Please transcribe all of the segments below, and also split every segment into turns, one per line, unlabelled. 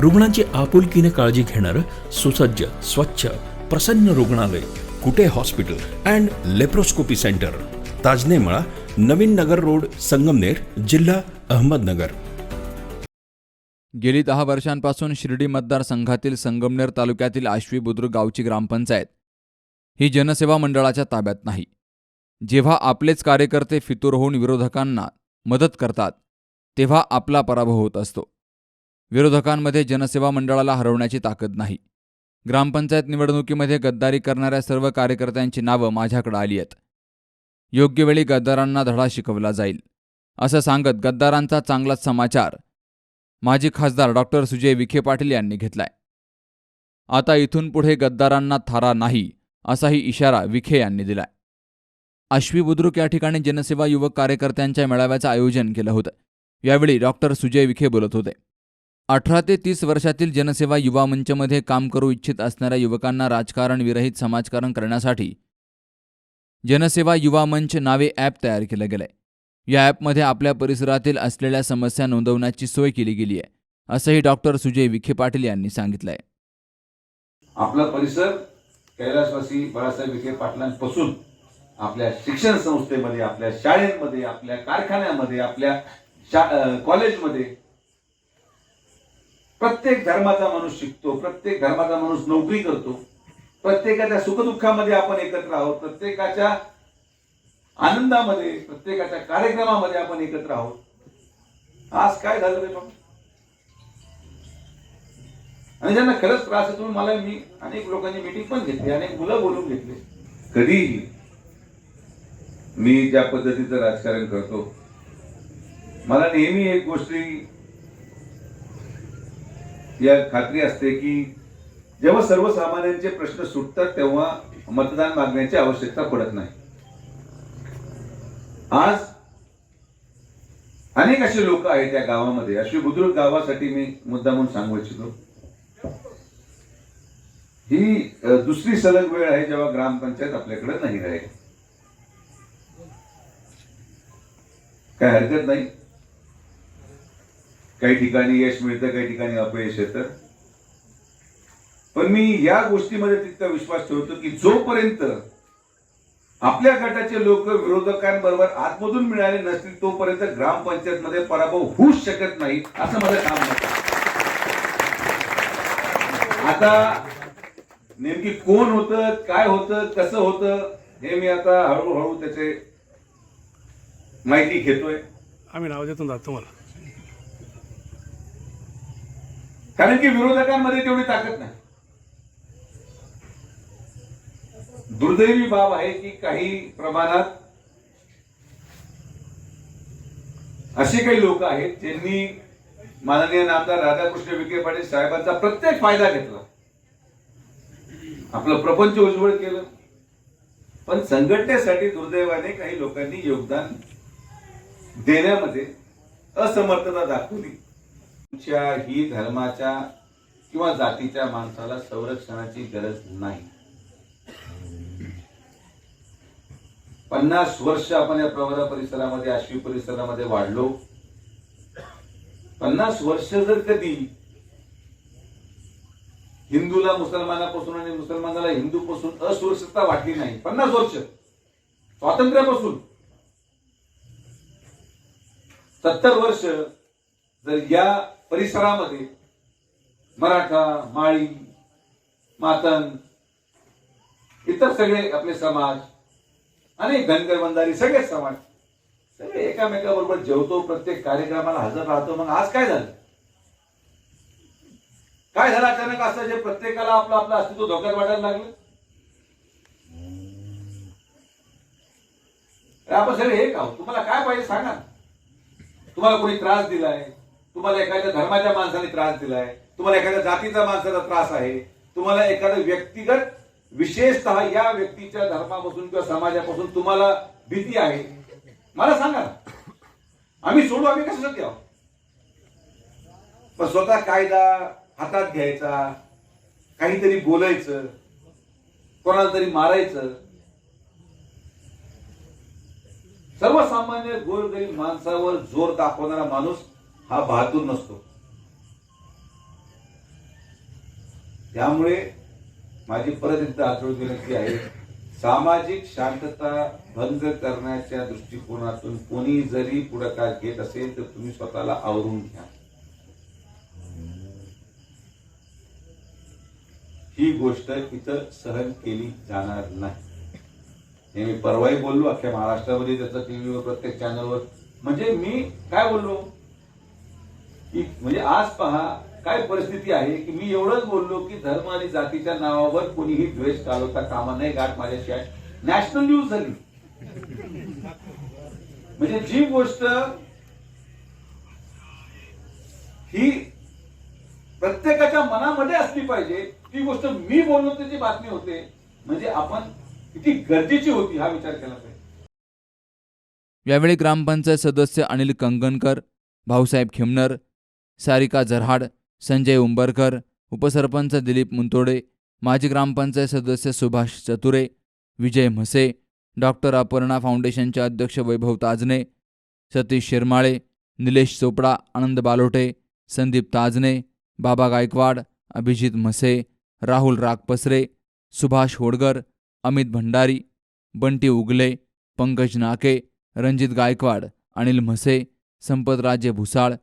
रुग्णांची आपुलकीने काळजी घेणारं सुसज्ज स्वच्छ प्रसन्न रुग्णालय Kute hospital and laparoscopy centre. Tajanemala Navin Nagar road Sangamner जिल्हा अहमदनगर.
गेली दहा वर्षांपासून शिर्डी मतदारसंघातील संगमनेर तालुक्यातील आश्वी बुद्रुक गावची ग्रामपंचायत ही जनसेवा मंडळाच्या ताब्यात नाही. जेव्हा आपलेच कार्यकर्ते फितूर होऊन विरोधकांना मदत करतात तेव्हा आपला पराभव होत असतो. विरोधकांमध्ये जनसेवा मंडळाला हरवण्याची ताकद नाही. ग्रामपंचायत निवडणुकीमध्ये गद्दारी करणाऱ्या सर्व कार्यकर्त्यांची नावं माझ्याकडे आली आहेत. योग्य वेळी गद्दारांना धडा शिकवला जाईल. असं सांगत गद्दारांचा चांगलाच समाचार माजी खासदार डॉक्टर सुजय विखे पाटील यांनी घेतलाय. आता इथून पुढे गद्दारांना थारा नाही असाही इशारा विखे यांनी दिलाय. आश्वी बुद्रुक या ठिकाणी जनसेवा युवक कार्यकर्त्यांच्या मेळाव्याचं आयोजन केलं होतं. यावेळी डॉक्टर सुजय विखे बोलत होते. अठरा ते तीस वर्षातील जनसेवा युवा मंचमध्ये काम करू इच्छित असणाऱ्या युवकांना राजकारण विरहित समाजकारण करण्यासाठी जनसेवा युवा मंच नावे ॲप तयार केलं गेलंय. या ॲपमध्ये आपल्या परिसरातील असलेल्या समस्या नोंदवण्याची सोय केली गेली आहे असंही डॉक्टर सुजय विखे पाटील यांनी सांगितलंय.
आपला परिसर कैलासवासी बाळासाहेब विखे पाटलांपासून आपल्या शिक्षण संस्थेमध्ये आपल्या शाळेमध्ये आपल्या कारखान्यामध्ये आपल्या शा कॉलेजमध्ये प्रत्येक धर्माचा माणूस शिकतो प्रत्येक धर्माचा माणूस नोकरी करतो. प्रत्येकाच्या सुखदुःखामध्ये आपण एकत्र आहोत प्रत्येकाच्या आनंदामध्ये प्रत्येकाच्या कार्यक्रमामध्ये आपण एकत्र आहोत. आज काय झालं रे बाबा? आणि ज्यांना खरंच त्रास आहे तुम्ही मला मी अनेक लोकांची मीटिंग पण घेतली अनेक मुलं बोलून घेतले. कधीही मी ज्या पद्धतीचं राजकारण करतो मला नेहमी एक गोष्टी या खात्री असते की जेव्हा सर्वसामान्यांचे प्रश्न सुटतात तेव्हा मतदान मागण्याची आवश्यकता पडत नाही. आज अनेक असे लोक आहेत त्या गावामध्ये. अशी बुद्रुक गावासाठी मी मुद्दा म्हणून सांगू इच्छितो. ही दुसरी सलग वेळ आहे जेव्हा ग्रामपंचायत आपल्याकडे नाही राहील. काय हरकत नाही. काही ठिकाणी यश मिळतं काही ठिकाणी अपयश येतं. पण मी या गोष्टीमध्ये तितका विश्वास ठेवतो की जोपर्यंत आपल्या गटाचे लोक विरोधकांबरोबर आतमधून मिळाले नसतील तोपर्यंत ग्रामपंचायत मध्ये पराभव होऊच शकत नाही असं माझं काम मत आता नेमकी कोण होतं काय होतं कसं होतं हे मी आता हळूहळू त्याचे माहिती घेतोय.
आम्ही नाव देतो तुम्हाला.
कारण की विरोधकांमध्ये तेवढी ताकद नाही. दुर्दैवी बाब आहे की काही प्रमाणात असे काही लोक आहेत ज्यांनी माननीय नामदार राधाकृष्ण विखे पाटील साहेबांचा प्रत्येक फायदा घेतला. आपलं प्रपंच उज्ज्वल केलं. पण संघटनेसाठी दुर्दैवाने काही लोकांनी योगदान देण्यामध्ये असमर्थता दाखवली. तुमच्या धर्माच्या किंवा जातीच्या माणसाला संरक्षणाची गरज नाही. पन्नास वर्ष आपण या प्रवरा परिसरामध्ये आश्वी परिसरामध्ये वाढलो. पन्नास वर्ष जर कधी हिंदूला मुसलमानापासून आणि मुसलमानाला हिंदूपासून असुरक्षितता वाटली नाही पन्नास वर्ष स्वातंत्र्यापासून. सत्तर वर्ष जर या परिसरामध्ये मराठा माळी मातन इतर सगळे आपले समाज अनेक धनगर बंधारी सगळेच समाज सगळे एकामेकाबरोबर जेवतो प्रत्येक कार्यक्रमाला हजर राहतो. मग आज काय झालं? काय झालं? अचानक असं जे प्रत्येकाला आपलं आपलं अस्तित्व धोक्यात वाटायला लागलं? अरे आपण सगळे हे का तुम्हाला काय पाहिजे सांगा? तुम्हाला कोणी त्रास दिलाय? तुम्हाला एखाद्या धर्माच्या माणसाने त्रास दिलाय तुम्हाला एखाद्या जातीचा माणसाचा त्रास आहे तुम्हाला एखादा व्यक्तिगत विशेषतः या व्यक्तीच्या धर्मापासून किंवा समाजापासून तुम्हाला भीती आहे. मला सांगा आम्ही सोडू आम्ही कसं आहोत? पण स्वतः कायदा हातात घ्यायचा काहीतरी बोलायचं कोणाला तरी मारायचं. सर्वसामान्य गोरगरीब माणसावर जोर दाखवणारा माणूस हा बहादूर नसतो. त्यामुळे माझी परत एकदा आठवण विनंती आहे सामाजिक शांतता भंग करण्याच्या दृष्टिकोनातून कोणी जरी पुढाकार घेत असेल तर तुम्ही स्वतःला आवरून घ्या. ही गोष्ट इथं सहन केली जाणार नाही. हे मी परवाही बोललो अख्ख्या महाराष्ट्रामध्ये त्याचं टीव्हीवर प्रत्येक चॅनलवर म्हणजे मी काय बोललो? की म्हणजे आज पहा काय परिस्थिती आहे की मी एवढंच बोललो की धर्म आणि जातीच्या नावावर कोणीही द्वेष चालवता कामा नाही गाठ माझ्याशिवाय नॅशनल न्यूज झाली. म्हणजे जी गोष्ट ही प्रत्येकाच्या मनामध्ये असली पाहिजे ती गोष्ट मी बोललो त्याची बातमी होते. म्हणजे आपण किती गरजेची होती हा विचार केला पाहिजे.
यावेळी ग्रामपंचायत सदस्य अनिल कंगनकर भाऊसाहेब खिमनर सारिका जरहाड संजय उंबरकर उपसरपंच दिलीप मुंतोडे माजी ग्रामपंचायत सदस्य सुभाष चतुरे विजय म्हसे डॉक्टर अपर्णा फाउंडेशनचे अध्यक्ष वैभव ताजने सतीश शिरमाळे निलेश चोपडा आनंद बालोटे संदीप ताजने बाबा गायकवाड अभिजित म्हसे राहुल रागपसरे सुभाष होडगर अमित भंडारी बंटी उगले पंकज नाके रणजित गायकवाड अनिल म्हसे संपतराजे भुसाळ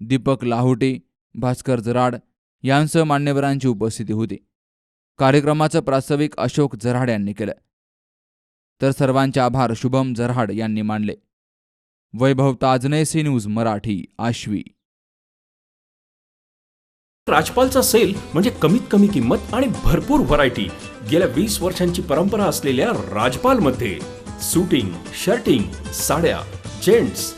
दीपक लाहोटे भास्कर जराड यांसह मान्यवरांची उपस्थिती होती. कार्यक्रमाचं प्रास्ताविक अशोक जराड यांनी केलं. तर सर्वांचे आभार शुभम जरहाड यांनी मानले. Vaibhav Tajane C news Marathi Ashvi.
राजपालचा sale म्हणजे कमीत कमी किंमत आणि भरपूर व्हरायटी गेल्या वीस वर्षांची परंपरा असलेल्या राजपाल मध्ये सुटिंग शर्टिंग साड्या जेंट्स